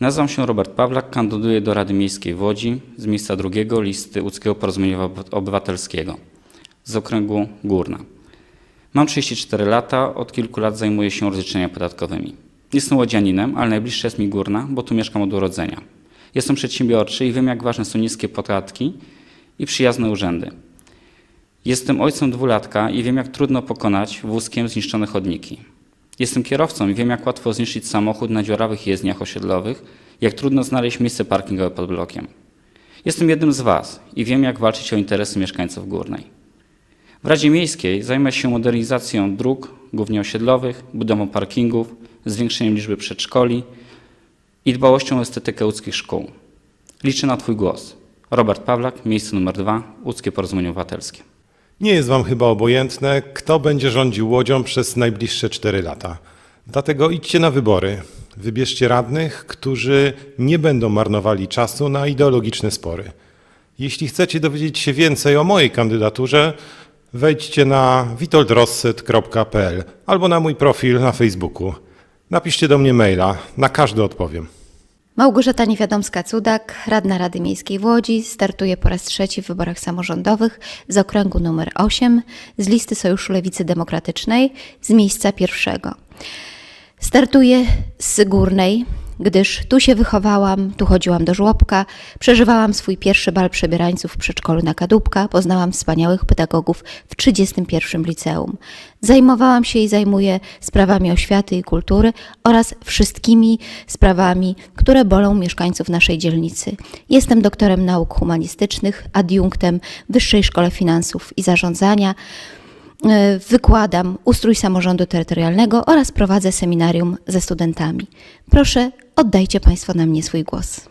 Nazywam się Robert Pawlak, kandyduję do Rady Miejskiej w Łodzi z miejsca drugiego listy Łódzkiego Porozumienia Ob- Obywatelskiego z okręgu Górna. Mam 34 lata, od kilku lat zajmuję się rozliczeniami podatkowymi. Jestem łodzianinem, ale najbliższe jest mi Górna, bo tu mieszkam od urodzenia. Jestem przedsiębiorczy i wiem, jak ważne są niskie podatki i przyjazne urzędy. Jestem ojcem dwulatka i wiem, jak trudno pokonać wózkiem zniszczone chodniki. Jestem kierowcą i wiem, jak łatwo zniszczyć samochód na dziurawych jezdniach osiedlowych, jak trudno znaleźć miejsce parkingowe pod blokiem. Jestem jednym z Was i wiem, jak walczyć o interesy mieszkańców Górnej. W Radzie Miejskiej zajmę się modernizacją dróg, głównie osiedlowych, budową parkingów, zwiększeniem liczby przedszkoli i dbałością o estetykę łódzkich szkół. Liczę na Twój głos. Robert Pawlak, miejsce numer dwa, Łódzkie Porozumienie Obywatelskie. Nie jest wam chyba obojętne, kto będzie rządził Łodzią przez najbliższe 4 lata. Dlatego idźcie na wybory. Wybierzcie radnych, którzy nie będą marnowali czasu na ideologiczne spory. Jeśli chcecie dowiedzieć się więcej o mojej kandydaturze, wejdźcie na witoldrosset.pl albo na mój profil na Facebooku. Napiszcie do mnie maila, na każdy odpowiem. Małgorzata Niewiadomska-Cudak, radna Rady Miejskiej w Łodzi, startuje po raz trzeci w wyborach samorządowych z okręgu numer 8 z listy Sojuszu Lewicy Demokratycznej z miejsca pierwszego. Startuję z Górnej, gdyż tu się wychowałam, tu chodziłam do żłobka, przeżywałam swój pierwszy bal przebierańców w przedszkolu na Kadłubka, poznałam wspaniałych pedagogów w 31 liceum. Zajmowałam się i zajmuję sprawami oświaty i kultury oraz wszystkimi sprawami, które bolą mieszkańców naszej dzielnicy. Jestem doktorem nauk humanistycznych, adiunktem Wyższej Szkole Finansów i Zarządzania. E, Wykładam ustrój samorządu terytorialnego oraz prowadzę seminarium ze studentami. Proszę, oddajcie Państwo na mnie swój głos.